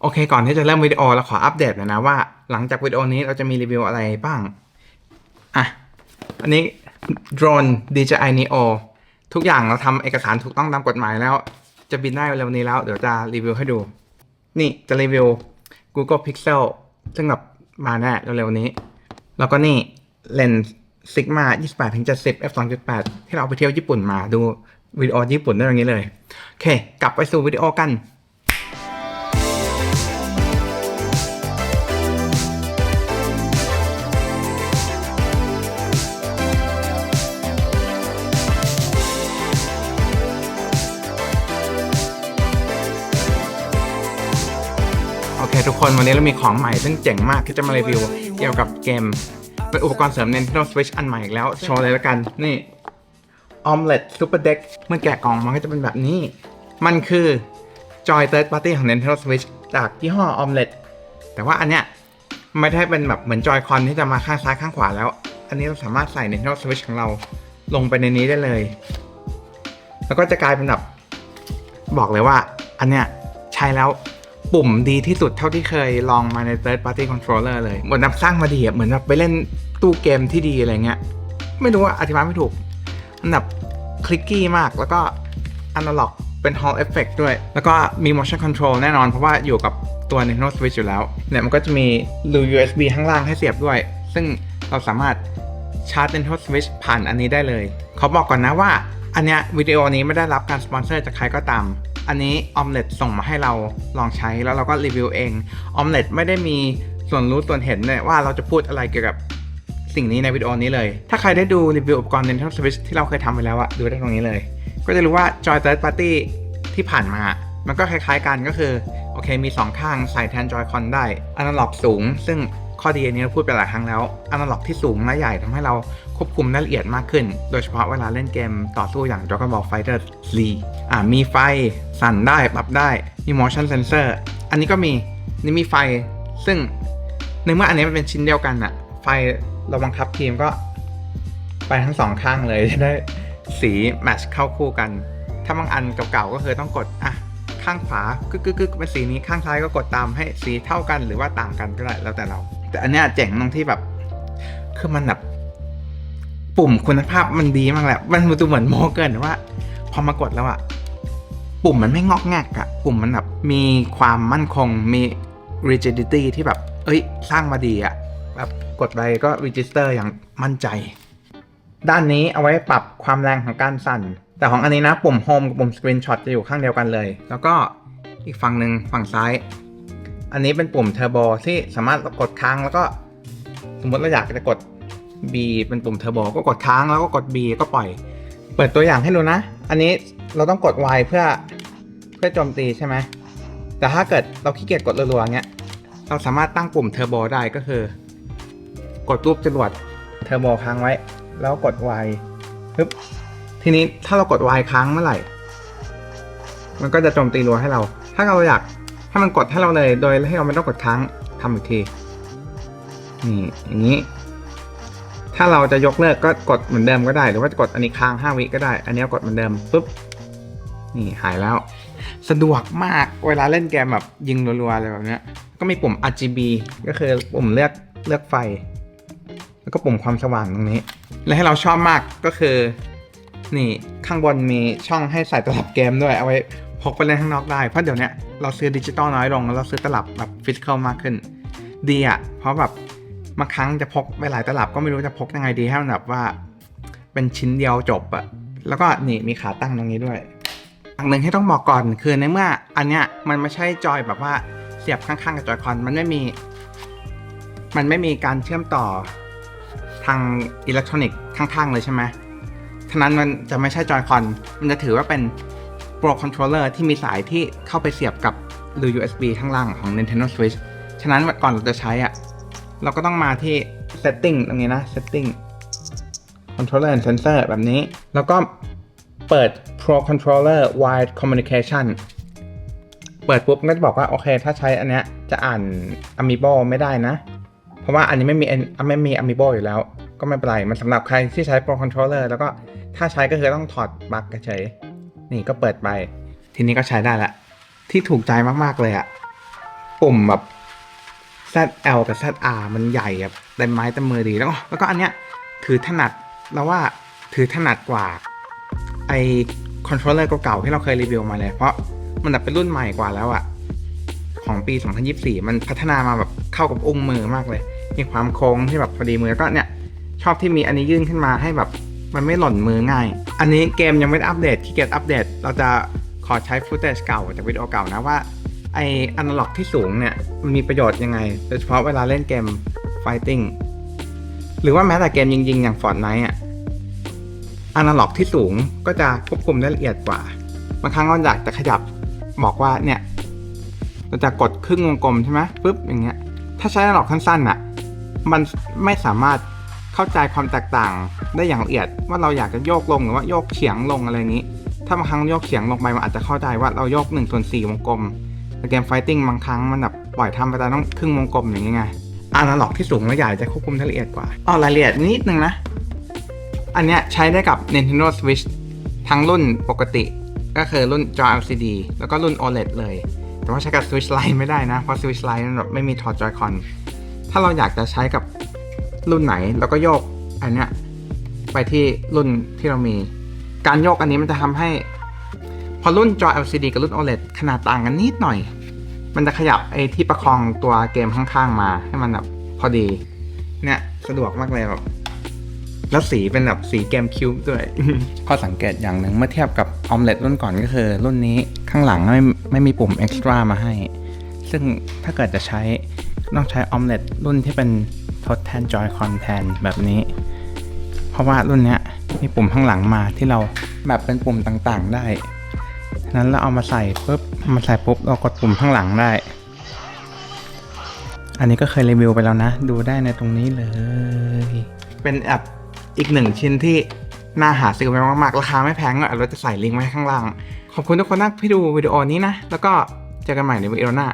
โอเค ก่อนที่จะเริ่มวิดีโอเราขออัปเดตหน่อยนะว่าหลังจากวิดีโอนี้เราจะมีรีวิวอะไรบ้าง อะ อันนี้โดรน DJI Neo ทุกอย่างเราทำเอกสารถูกต้องตามกฎหมายแล้ว จะบินได้เร็วนี้แล้ว เดี๋ยวจะรีวิวให้ดู นี่จะรีวิว Google Pixel ซึ่งแบบมาแน่เร็วๆนี้ แล้วก็นี่เลนส์ Sigma 28-70 f 2.8ที่เราเอาไปเที่ยวญี่ปุ่นมาดูวิดีโอญี่ปุ่นได้อย่างนี้เลย โอเค กลับไปสู่วิดีโอกัน ทุกคนวันนี้เรามีของใหม่ซึ่งเจ๋งมากที่จะมารีวิวเกี่ยวกับเกม เป็นอุปกรณ์เสริม Nintendo Switch อันใหม่อีกแล้ว โชว์เลยละกันนี่ Omelette Super Deck เมื่อแกะกล่องมันก็จะเป็นแบบนี้ มันคือ Joy Third Party ของ Nintendo Switch จากยี่ห้อ Omelette แต่ว่าอันเนี้ยไม่ได้เป็นแบบเหมือนจอยคอนที่จะมาข้างซ้ายข้างขวาแล้ว อันนี้เราสามารถใส่ Nintendo Switch ของเราลงไปในนี้ได้เลย แล้วก็จะกลายเป็นแบบบอกเลยว่า อันเนี้ยใช้แล้ว ปุ่มดีที่สุดเท่าที่เคยลองมาใน third party controller เลยเหมือนนับสร้างมาดีอะเหมือนแบบไปเล่นตู้เกมที่ดีอะไรเงี้ย ไม่รู้ว่าอธิบายไม่ถูกมันแบบคลิกกี้มากแล้วก็อนาล็อกเป็น Hall Effect ด้วย แล้วก็มี motion control แน่นอนเพราะว่าอยู่กับตัว Nintendo Switch อยู่แล้วเนี่ยมันก็จะมีรู USB ข้างล่างให้เสียบด้วย ซึ่งเราสามารถชาร์จ Nintendo Switch ผ่านอันนี้ได้เลย เขอบอกก่อนนะว่า อันเนี้ยวิดีโอนี้ไม่ได้รับการสปอนเซอร์จากใครก็ตาม อันนี้ Omelette ส่งมาให้เราลองใช้แล้วเราก็รีวิวเอง Omelette ไม่ได้มีส่วนรู้ส่วนเห็นเนี่ยว่าเราจะพูดอะไรเกี่ยวกับสิ่งนี้ในวิดีโอนี้เลย ถ้าใครได้ดูรีวิวอุปกรณ์ Nintendo Switch ที่เราเคยทำไปแล้วอะดูได้ตรงนี้เลย ก็จะรู้ว่า Joy Third Party ที่ผ่านมา มันก็คล้ายๆกันก็คือ โอเคมี 2 ข้างใส่แทน Joy-Con ได้อนาล็อกสูง ซึ่ง ข้อดีอันนี้เราพูดไปหลายครั้งแล้วอนาล็อกที่สูงและใหญ่ทำให้เราควบคุมได้ละเอียดมากขึ้น โดยเฉพาะเวลาเล่นเกมต่อสู้อย่าง Dragon Ball Fighter Z อ่ามีไฟสั่นได้ปรับได้มี motion sensor อันนี้ก็มีนี่มีไฟซึ่งในเมื่ออันนี้มันเป็นชิ้นเดียวกันอะไฟเราบังคับทีมก็ไปทั้งสองข้างเลยจะได้สีแมทช์เข้าคู่กัน ถ้าบางอันเก่าๆก็คือต้องกดอะข้างขวากึกกึกกึกเป็นสีนี้ข้างซ้ายก็กดตามให้สีเท่ากันหรือว่าต่างกันก็ได้แล้วแต่เรา แต่อันเนี้ยเจ๋งตรงที่แบบ คือมันแบบปุ่มคุณภาพมันดีมากแหละ มันดูเหมือนโมเกินว่า พอมากดแล้วอะปุ่มมันไม่งอกแงกอะปุ่มมันแบบมีความมั่นคงมี rigidity ที่แบบ เอ้ย สร้างมาดีอะแบบกดไปก็ register อย่างมั่นใจ ด้านนี้เอาไว้ปรับความแรงของการสั่น แต่ของอันนี้นะ ปุ่ม Home กับปุ่ม Screenshot จะอยู่ข้างเดียวกันเลย แล้วก็อีกฝั่งหนึ่งฝั่งซ้าย อันนี้เป็นปุ่ม Turbo ที่สามารถกดค้างแล้วก็ สมมติเราอยากจะกด B เป็นปุ่ม Turbo ก็กดค้างแล้วก็กด B ก็ปล่อย เปิดตัวอย่างให้ดูนะ อันนี้เราต้องกด Y เพื่อเพื่อโจมตีใช่ไหมแต่ถ้าเกิดเราขี้เกียจกดรัวๆเงี้ยเราสามารถตั้งปุ่ม Turbo ได้ก็คือ กดรูปจรวด Turbo ค้างไว้ แล้วกด Y ปึ๊บทีนี้ถ้าเรากด Y ค้างเมื่อไหร่ มันก็จะโจมตีรัวให้เรา ถ้าเราอยาก ให้มันกดให้เราเลยโดยให้เราไม่ต้องกดค้างทำอีกทีนี่อย่างนี้ ถ้าเราจะยกเลิกก็กดเหมือนเดิมก็ได้ หรือว่าจะกดอันนี้ค้าง5วิก็ได้ อันนี้กดเหมือนเดิมปุ๊บนี่หายแล้ว สะดวกมากเวลาเล่นเกมแบบยิงรัวๆอะไรแบบเนี้ยก็มีปุ่ม RGB ก็คือปุ่มเลือกเลือกไฟ แล้วก็ปุ่มความสว่างตรงนี้ และให้เราชอบมากก็คือ นี่ข้างบนมีช่องให้ใส่ตลับเกมด้วยเอาไว้ พกไปเล่นข้างนอกได้ เพราะเดี๋ยวนี้เราซื้อดิจิตอลน้อยลงแล้วเราซื้อตลับแบบฟิสิกอลมากขึ้น ดีอะ่ะ เพราะแบบบางครั้งจะพกไปหลายตลับก็ไม่รู้จะพกยังไงดีให้มันแบบว่า เป็นชิ้นเดียวจบอะแล้วก็นี่มีขาตั้งตรงนี้ด้วยอย่างหนึ่งที่ต้องบอกก่อนคือในเมื่ออันเนี้ยมันไม่ใช่จอยแบบว่าเสียบข้างๆกับจอยคอนมันไม่มี มันไม่มีการเชื่อมต่อทางอิเล็กทรอนิกส์ข้างๆเลยใช่ไหมฉะนั้นมันจะไม่ใช่จอยคอน มันจะถือว่าเป็น Pro Controller ที่มีสายที่เข้าไปเสียบกับรู USB ข้างล่างของ Nintendo Switch ฉะนั้นก่อนเราจะใช้อะเราก็ต้องมาที่ Setting ตรงนี้นะ Setting Controller and Sensor แบบนี้ แล้วก็เปิด Pro Controller Wide Communication เปิดปุ๊บก็จะบอกว่า โอเค ถ้าใช้อันเนี้ยจะอ่าน Amiibo ไม่ได้นะ เพราะว่าอันนี้ไม่มีไม่มี Amiibo อยู่แล้ว ก็ไม่เป็นไร มันสำหรับใครที่ใช้ Pro Controller แล้วก็ถ้าใช้ก็คือต้องถอดปลั๊กเฉย นี่ก็เปิดไป ทีนี้ก็ใช้ได้ละที่ถูกใจมากๆเลยอะปุ่มแบบ ZL กับ ZR มันใหญ่แบบเต็มไม้เต็มมือดีแล้วแล้วก็อันเนี้ยถือถนัดแล้วว่าถือถนัดกว่าไอคอนโทรลเลอร์เก่าๆที่เราเคยรีวิวมาเลย เพราะมันแบบเป็นรุ่นใหม่กว่าแล้วอะของปี 2024 มันพัฒนามาแบบเข้ากับอุ้งมือมากเลย มีความโค้งที่แบบพอดีมือก็เนี่ย ชอบที่มีอันนี้ยื่นขึ้นมาให้แบบ มันไม่หล่นมือง่าย อันนี้เกมยังไม่ได้อัปเดตที่เกียจอัปเดต เราจะขอใช้ฟุตเทจเก่าจากวิดีโอเก่านะว่าไออนาล็อกที่สูงเนี่ยมันมีประโยชน์ยังไง โดยเฉพาะเวลาเล่นเกม Fighting หรือว่าแม้แต่เกมยิงๆ อย่าง Fortnite อะอนาล็อกที่สูงก็จะควบคุมได้ละเอียดกว่าบางครั้งเราอยากจะขยับบอกว่าเนี่ยเราจะกดครึ่งวงกลมใช่ไหมปุ๊บอย่างเงี้ยถ้าใช้อนาล็อกสั้นๆน่ะมันไม่สามารถ เข้าใจความแตกต่างได้อย่างละเอียดว่าเราอยากจะโยกลงหรือว่าโยกเฉียงลงอะไรอย่างนี้ ถ้าบางครั้งโยกเฉียงลงไปมันอาจจะเข้าใจว่าเราโยก1นส่วนสวงกลมแต่เกมไฟติ้งบางครั้งมันแบบปล่อยทำไปแต่ต้องครึ่งวงกลมอย่างนี้ไงอนาล็อกที่สูงและใหญ่จะควบคุมได้ละเอียดกว่าอ๋อรายละเอียดนิดนึงนะ อันเนี้ยใช้ได้กับ Nintendo Switch ทั้งรุ่นปกติก็คือรุ่นจอ LCD แล้วก็รุ่น OLED เลย แต่ว่าใช้กับ Switch Lite ไม่ได้นะ เพราะ Switch Lite มันแบบไม่มีถอดจอยคอน ถ้าเราอยากจะใช้กับ รุ่นไหน แล้วก็โยกอันเนี้ยไปที่รุ่นที่เรามี การโยกอันนี้มันจะทำให้ พอรุ่นจอ LCD กับรุ่น OLED ขนาดต่างกันนิดหน่อย มันจะขยับไอ้ที่ประคองตัวเกมข้างๆมาให้มันแบบพอดี เนี่ยสะดวกมากเลยแบบแล้วสีเป็นแบบสีเกมคิวบ์ด้วย ข้อสังเกตอย่างหนึ่งเมื่อเทียบกับออมเล็ตรุ่นก่อนก็คือ รุ่นนี้ข้างหลังไม่ไม่มีปุ่ม Extra มาให้ ซึ่งถ้าเกิดจะใช้ต้องใช้ออมเล็ตรุ่นที่เป็น ทดแทนจอยคอนแทนแบบนี้ เพราะว่ารุ่นนี้มีปุ่มข้างหลังมาที่เราแบบเป็นปุ่มต่างๆได้ นั้นเราเอามาใส่ปุ๊บมาใส่ปุ๊บเรากดปุ่มข้างหลังได้ อันนี้ก็เคยรีวิวไปแล้วนะ ดูได้ในตรงนี้เลย เป็นแอปอีกหนึ่งชิ้นที่น่าหาซื้อไปมากๆ ราคาไม่แพงเราจะใส่ลิงก์ไว้ข้างล่าง ขอบคุณทุกคนมากที่ดูวิดีโอนี้นะ แล้วก็เจอกันใหม่ในวิดีโอหน้า